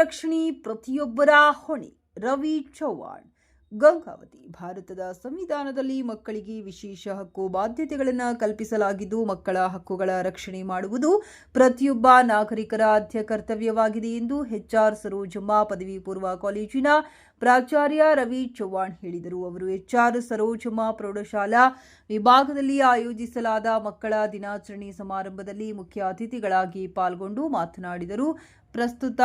ರಕ್ಷಣೆ ಪ್ರತಿಯೊಬ್ಬರ ಹೊಣೆ. ರವಿ ಚೌಹಾಣ್, ಗಂಗಾವತಿ. ಭಾರತದ ಸಂವಿಧಾನದಲ್ಲಿ ಮಕ್ಕಳಿಗೆ ವಿಶೇಷ ಹಕ್ಕು ಬಾಧ್ಯತೆಗಳನ್ನು ಕಲ್ಪಿಸಲಾಗಿದ್ದು, ಮಕ್ಕಳ ಹಕ್ಕುಗಳ ರಕ್ಷಣೆ ಮಾಡುವುದು ಪ್ರತಿಯೊಬ್ಬ ನಾಗರಿಕರ ಆದ್ಯ ಕರ್ತವ್ಯವಾಗಿದೆ ಎಂದು ಎಚ್ಆರ್ ಸರೋಜಮ್ಮ, ಪದವಿ ಪೂರ್ವ ಕಾಲೇಜಿನ ಪ್ರಾಚಾರ್ಯ ರವಿ ಚೌಹಾಣ್ ಹೇಳಿದರು. ಅವರು ಎಚ್ಆರ್ ಸರೋಜಮ್ಮ ಪ್ರೌಢಶಾಲಾ ವಿಭಾಗದಲ್ಲಿ ಆಯೋಜಿಸಲಾದ ಮಕ್ಕಳ ದಿನಾಚರಣೆ ಸಮಾರಂಭದಲ್ಲಿ ಮುಖ್ಯ ಅತಿಥಿಗಳಾಗಿ ಪಾಲ್ಗೊಂಡು ಮಾತನಾಡಿದರು. ಪ್ರಸ್ತುತ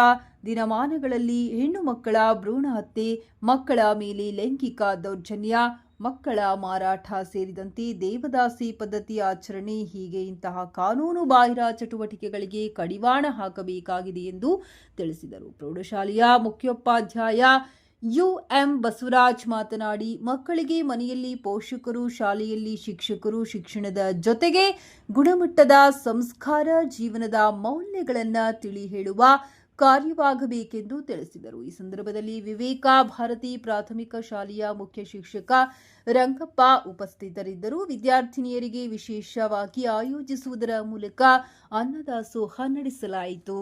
ದಿನಮಾನಗಳಲ್ಲಿ ಹೆಣ್ಣು ಮಕ್ಕಳ ಭ್ರೂಣ ಹತ್ಯೆ, ಮಕ್ಕಳ ಮೇಲೆ ಲೈಂಗಿಕ ದೌರ್ಜನ್ಯ, ಮಕ್ಕಳ ಮಾರಾಟ ಸೇರಿದಂತೆ ದೇವದಾಸಿ ಪದ್ಧತಿ ಆಚರಣೆ ಹೀಗೆ ಇಂತಹ ಕಾನೂನು ಬಾಹಿರ ಚಟುವಟಿಕೆಗಳಿಗೆ ಕಡಿವಾಣ ಹಾಕಬೇಕಾಗಿದೆ ಎಂದು ತಿಳಿಸಿದರು. ಪ್ರೌಢಶಾಲೆಯ ಮುಖ್ಯೋಪಾಧ್ಯಾಯ ಯುಎಂ ಬಸವರಾಜ್ ಮಾತನಾಡಿ, ಮಕ್ಕಳಿಗೆ ಮನೆಯಲ್ಲಿ ಪೋಷಕರು, ಶಾಲೆಯಲ್ಲಿ ಶಿಕ್ಷಕರು ಶಿಕ್ಷಣದ ಜೊತೆಗೆ ಗುಣಮಟ್ಟದ ಸಂಸ್ಕಾರ, ಜೀವನದ ಮೌಲ್ಯಗಳನ್ನು ತಿಳಿ ಹೇಳುವ ಕಾರ್ಯವಾಗಬೇಕೆಂದು ತಿಳಿಸಿದರು. ಈ ಸಂದರ್ಭದಲ್ಲಿ ವಿವೇಕ ಭಾರತಿ ಪ್ರಾಥಮಿಕ ಶಾಲೆಯ ಮುಖ್ಯ ಶಿಕ್ಷಕ ರಂಗಪ್ಪ ಉಪಸ್ಥಿತರಿದ್ದರು. ವಿದ್ಯಾರ್ಥಿನಿಯರಿಗೆ ವಿಶೇಷವಾಗಿ ಆಯೋಜಿಸುವುದರ ಮೂಲಕ ಅನ್ನದಾಸೋಹ ನಡೆಸಲಾಯಿತು.